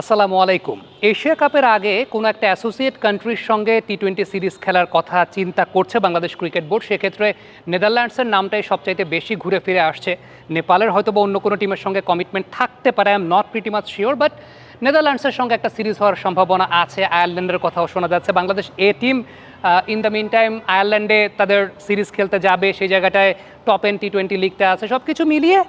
আসসালামু আলাইকুম। এশিয়া কাপের আগে কোনো একটা অ্যাসোসিয়েট কান্ট্রির সঙ্গে টি টোয়েন্টি সিরিজ খেলার কথা চিন্তা করছে বাংলাদেশ ক্রিকেট বোর্ড। সেক্ষেত্রে নেদারল্যান্ডসের নামটাই সবচাইতে বেশি ঘুরে ফিরে আসছে। নেপালের হয়তো বা অন্য কোনো টিমের সঙ্গে কমিটমেন্ট থাকতে পারে I am not pretty much sure but নেদারল্যান্ডসের সঙ্গে একটা সিরিজ হওয়ার সম্ভাবনা আছে। আয়ারল্যান্ডের কথাও শোনা যাচ্ছে। Bangladesh A team in the mean time আয়ারল্যান্ডে তাদের সিরিজ খেলতে যাবে। সেই জায়গাটায় টপ এন টি টোয়েন্টি লিগটা আছে। সব কিছু মিলিয়ে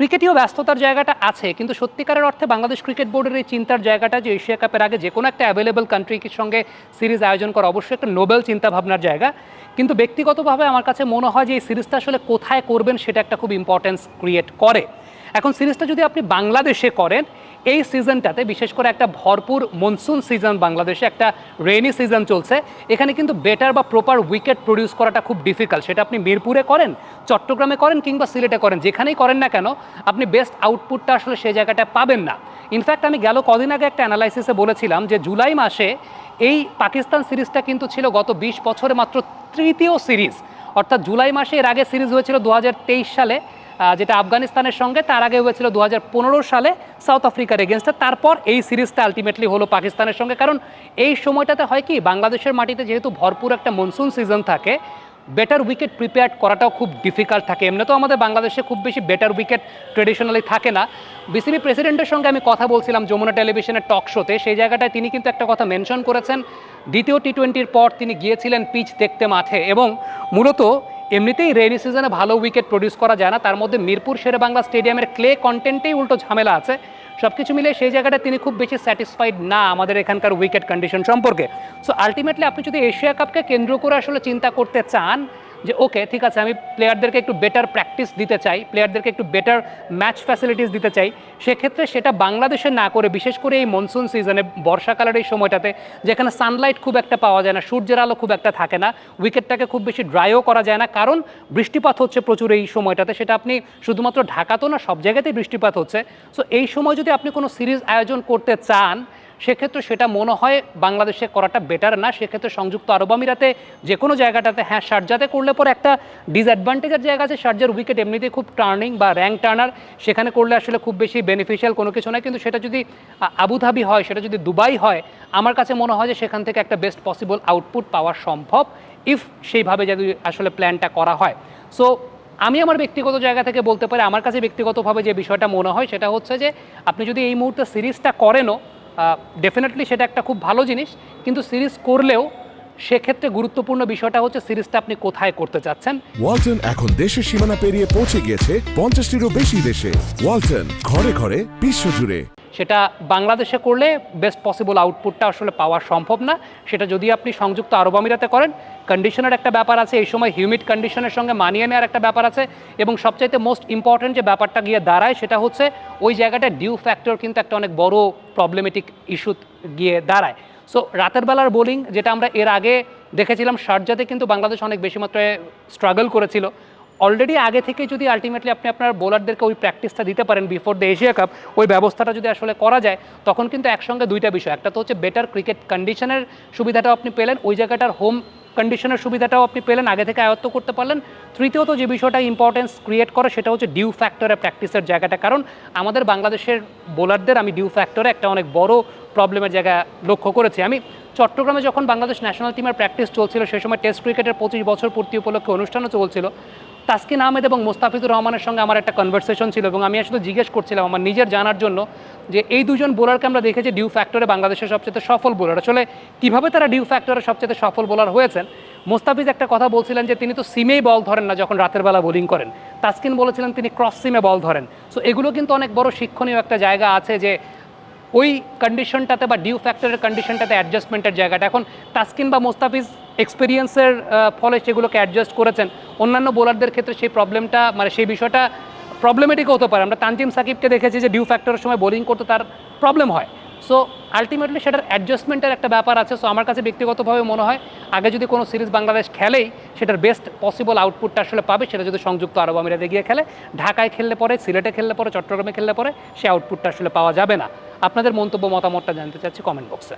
ক্রিকেটীয় ব্যস্ততার জায়গাটা আছে, কিন্তু সত্যিকারের অর্থে বাংলাদেশ ক্রিকেট বোর্ডের এই চিন্তার জায়গাটা যে এশিয়া কাপের আগে যে কোনো একটা অ্যাভেলেবল কান্ট্রির সঙ্গে সিরিজ আয়োজন করা অবশ্যই একটা নোবেল চিন্তাভাবনার জায়গা। কিন্তু ব্যক্তিগতভাবে আমার কাছে মনে হয় যে এই সিরিজটা আসলে কোথায় করবেন সেটা একটা খুব ইম্পর্টেন্স ক্রিয়েট করে। এখন সিরিজটা যদি আপনি বাংলাদেশে করেন এই সিজনটাতে বিশেষ করে একটা ভরপুর মনসুন সিজন বাংলাদেশে, একটা রেনি সিজন চলছে। এখানে কিন্তু বেটার বা প্রপার উইকেট প্রডিউস করাটা খুব ডিফিকাল্ট সেটা আপনি মিরপুরে করেন, চট্টগ্রামে করেন কিংবা সিলেটে করেন, যেখানেই করেন না কেন, আপনি বেস্ট আউটপুটটা আসলে সেই জায়গাটায় পাবেন না। ইনফ্যাক্ট আমি গেল কদিন আগে একটা অ্যানালাইসিসে বলেছিলাম যে জুলাই মাসে এই পাকিস্তান সিরিজটা কিন্তু ছিল গত বিশ বছরে মাত্র তৃতীয় সিরিজ। অর্থাৎ জুলাই মাসে এর আগে সিরিজ হয়েছিল দু হাজার তেইশ সালে। যেটা আফগানিস্তানের সঙ্গে, তার আগে হয়েছিল দু হাজার পনেরো সালে সাউথ আফ্রিকার এগেনস্টে তারপর এই সিরিজটা আলটিমেটলি হলো পাকিস্তানের সঙ্গে। কারণ এই সময়টাতে হয় কি, বাংলাদেশের মাটিতে যেহেতু ভরপুর একটা মনসুন সিজন থাকে বেটার উইকেট প্রিপেয়ার করাটাও খুব ডিফিকাল্ট থাকে। এমনি তো আমাদের বাংলাদেশে খুব বেশি বেটার উইকেট ট্রেডিশনালি থাকে না। বিসিবি প্রেসিডেন্টের সঙ্গে আমি কথা বলছিলাম যমুনা টেলিভিশনের টক শোতে সেই জায়গাটায় তিনি কিন্তু একটা কথা মেনশন করেছেন। দ্বিতীয় টি টোয়েন্টির পর তিনি গিয়েছিলেন পিচ দেখতে মাঠে এবং মূলত এমনিতেই রেনি সিজনে ভালো উইকেট প্রডিউস করা যায় না। তার মধ্যে মিরপুর শেরেবাংলা স্টেডিয়ামের ক্লে কন্টেন্টেই উল্টো ঝামেলা আছে। সব কিছু মিলে সেই জায়গাটা তিনি খুব বেশি স্যাটিসফাইড না আমাদের এখানকার উইকেট কন্ডিশন সম্পর্কে। সো আলটিমেটলি আপনি যদি এশিয়া কাপকে কেন্দ্র করে আসলে চিন্তা করতে চান যে ওকে ঠিক আছে, আমি প্লেয়ারদেরকে একটু বেটার প্র্যাকটিস দিতে চাই প্লেয়ারদেরকে একটু বেটার ম্যাচ ফ্যাসিলিটিস দিতে চাই। সেক্ষেত্রে সেটা বাংলাদেশে না করে, বিশেষ করে এই মনসুন সিজনে বর্ষাকালের এই সময়টাতে, যেখানে সানলাইট খুব একটা পাওয়া যায় না, সূর্যের আলো খুব একটা থাকে না উইকেটটাকে খুব বেশি ড্রাইও করা যায় না, কারণ বৃষ্টিপাত হচ্ছে প্রচুর এই সময়টাতে, সেটা আপনি শুধুমাত্র ঢাকাতেও না, সব জায়গাতেই বৃষ্টিপাত হচ্ছে। সো এই সময় যদি আপনি কোনো সিরিজ আয়োজন করতে চান সেক্ষেত্রে সেটা মনে হয় বাংলাদেশে করাটা বেটার না। সেক্ষেত্রে সংযুক্ত আরব আমিরাতে যে কোনো জায়গাটাতে হ্যাঁ শারজাতে করলে পরে একটা ডিসঅ্যাডভান্টেজের জায়গা আছে। সার্জার উইকেট এমনিতেই খুব টার্নিং বা র্যাঙ্ক টার্নার সেখানে করলে আসলে খুব বেশি বেনিফিশিয়াল কোনো কিছু নয় কিন্তু সেটা যদি আবুধাবি হয়, সেটা যদি দুবাই হয়, আমার কাছে মনে হয় যে সেখান থেকে একটা বেস্ট পসিবল আউটপুট পাওয়া সম্ভব ইফ সেইভাবে যদি আসলে প্ল্যানটা করা হয়। সো আমি আমার ব্যক্তিগত জায়গা থেকে বলতে পারি, আমার কাছে ব্যক্তিগতভাবে যে বিষয়টা মনে হয়, সেটা হচ্ছে যে আপনি যদি এই মুহূর্তে সিরিজটা করেনও ডেফিনেটলি সেটা একটা খুব ভালো জিনিস, কিন্তু সিরিজ করলেও সেক্ষেত্রে গুরুত্বপূর্ণ বিষয়টা হচ্ছে সিরিজটা আপনি কোথায় করতে চাচ্ছেন। ওয়ালটন এখন দেশের সীমানা পেরিয়ে পৌঁছে গিয়েছে পঞ্চাশটিরও বেশি দেশে। ওয়ালটন, ঘরে ঘরে, বিশ্বজুড়ে। সেটা বাংলাদেশে করলে বেস্ট পসিবল আউটপুটটা আসলে পাওয়া সম্ভব না। সেটা যদি আপনি সংযুক্ত আরব আমিরাতে করেন কন্ডিশনের একটা ব্যাপার আছে, এই সময় হিউমিড কন্ডিশনের সঙ্গে মানিয়ে নেওয়ার একটা ব্যাপার আছে এবং সবচাইতে মোস্ট ইম্পর্টেন্ট যে ব্যাপারটা গিয়ে দাঁড়ায় সেটা হচ্ছে ওই জায়গাটা ডিউ ফ্যাক্টর কিন্তু একটা অনেক বড় প্রবলেমেটিক ইস্যু গিয়ে দাঁড়ায়। সো রাতের বেলার বোলিং যেটা আমরা এর আগে দেখেছিলাম শারজাতে কিন্তু বাংলাদেশ অনেক বেশি মাত্রায় স্ট্রাগল করেছিল। অলরেডি আগে থেকে যদি আলটিমেটলি আপনি আপনার বোলারদেরকে ওই প্র্যাকটিসটা দিতে পারেন বিফোর দ্য এশিয়া কাপ ওই ব্যবস্থাটা যদি আসলে করা যায়, তখন কিন্তু একসঙ্গে দুইটা বিষয়। একটা তো হচ্ছে বেটার ক্রিকেট কন্ডিশনের সুবিধাটাও আপনি পেলেন, ওই জায়গাটার হোম কন্ডিশনের সুবিধাটাও আপনি পেলেন, আগে থেকে আয়ত্ত করতে পারলেন। তৃতীয়ত যে বিষয়টা ইম্পর্টেন্স ক্রিয়েট করে, সেটা হচ্ছে ডিউ ফ্যাক্টরে প্র্যাকটিসের জায়গাটা। কারণ আমাদের বাংলাদেশের বোলারদের আমি ডিউ ফ্যাক্টরে একটা অনেক বড় প্রবলেমের জায়গা লক্ষ্য করেছি। আমি চট্টগ্রামে যখন বাংলাদেশ ন্যাশনাল টিমের প্র্যাকটিস চলছিল সেই সময় টেস্ট ক্রিকেটের পঁচিশ বছর পূর্তি উপলক্ষে অনুষ্ঠানও চলছিল। তাসকিন আহমেদ এবং মোস্তাফিজুর রহমানের সঙ্গে আমার একটা কনভারসেশন ছিল এবং আমি আসলে জিজ্ঞেস করছিলাম আমার নিজের জানার জন্য যে এই দুজন বোলারকে আমরা দেখেছি ডিউ ফ্যাক্টরে বাংলাদেশের সবচেয়ে সফল বোলার। আসলে কীভাবে তারা ডিউ ফ্যাক্টরে সবচেয়ে সফল বোলার হয়েছেন? মোস্তাফিজ একটা কথা বলছিলেন যে তিনি তো সিমেই বল ধরেন না যখন রাতের বেলা বোলিং করেন। তাসকিন বলেছিলেন তিনি ক্রস সিমে বল ধরেন। সো এগুলো কিন্তু অনেক বড় শিক্ষণীয় একটা জায়গা আছে যে ওই কন্ডিশনটাতে বা ডিউ ফ্যাক্টরের কন্ডিশনটাতে অ্যাডজাস্টমেন্টের জায়গাটা। এখন তাসকিন বা মোস্তাফিজ এক্সপিরিয়েন্সের ফলে সেগুলোকে অ্যাডজাস্ট করেছেন। অন্যান্য বোলারদের ক্ষেত্রে সেই প্রবলেমটা মানে সেই বিষয়টা প্রবলেমেটিক হতে পারে। আমরা তানজিম সাকিবকে দেখেছি যে ডিউ ফ্যাক্টরের সময় বোলিং করতে তার প্রবলেম হয়। সো আলটিমেটলি সেটার অ্যাডজাস্টমেন্টের একটা ব্যাপার আছে। সো আমার কাছে ব্যক্তিগতভাবে মনে হয়, আগে যদি কোনো সিরিজ বাংলাদেশ খেলেই সেটার বেস্ট পসিবল আউটপুটটা আসলে পাবে, সেটা যদি সংযুক্ত আরব আমিরাতে গিয়ে খেলে। ঢাকায় খেললে পরে, সিলেটে খেললে পরে, চট্টগ্রামে খেললে পরে, সে আউটপুটটা আসলে পাওয়া যাবে না। আপনাদের মন্তব্য মতামতটা জানতে চাচ্ছি কমেন্ট বক্সে